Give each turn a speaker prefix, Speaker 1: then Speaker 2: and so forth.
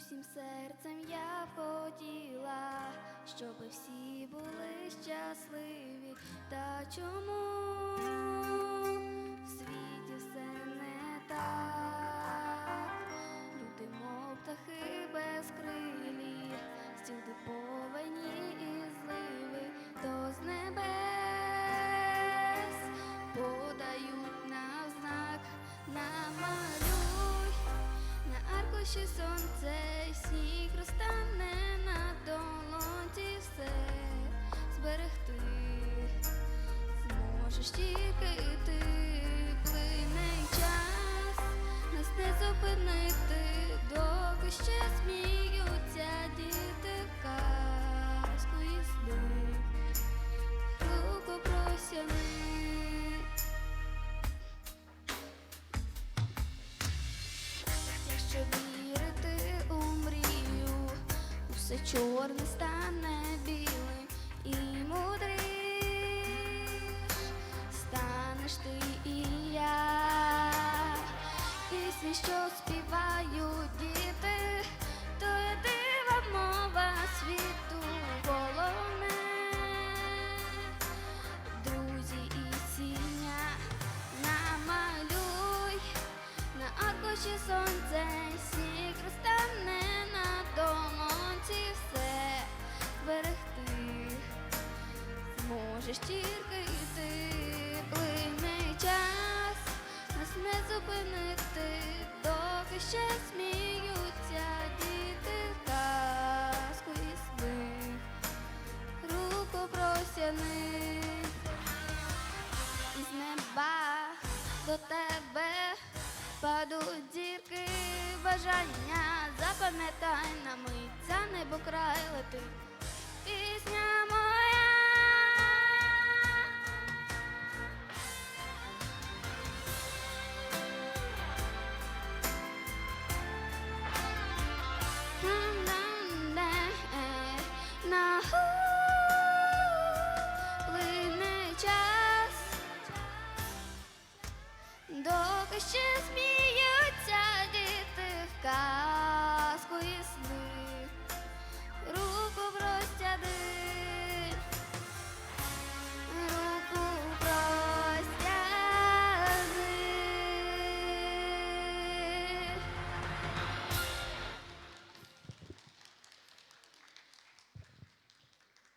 Speaker 1: Усім серцем я б хотіла, щоб всі були щасливі. Та чому аркуші сонце, і сніг розтане на долонці все зберегти. Зможеш тільки ти, плине час, нас не зупинити, доки ще сміються усе чорне стане білим і мудриш станеш ти і я. Пісні, що співають діти, то є дива мова світу головне. Друзі і сім'я намалюй на аркуші сонце, Зможеш тільки ти, плине час, нас не зупинити, доки ще сміються діти казку і сни, руку просяни. Із неба до тебе падуть зірки бажання, запам'ятай на Just me.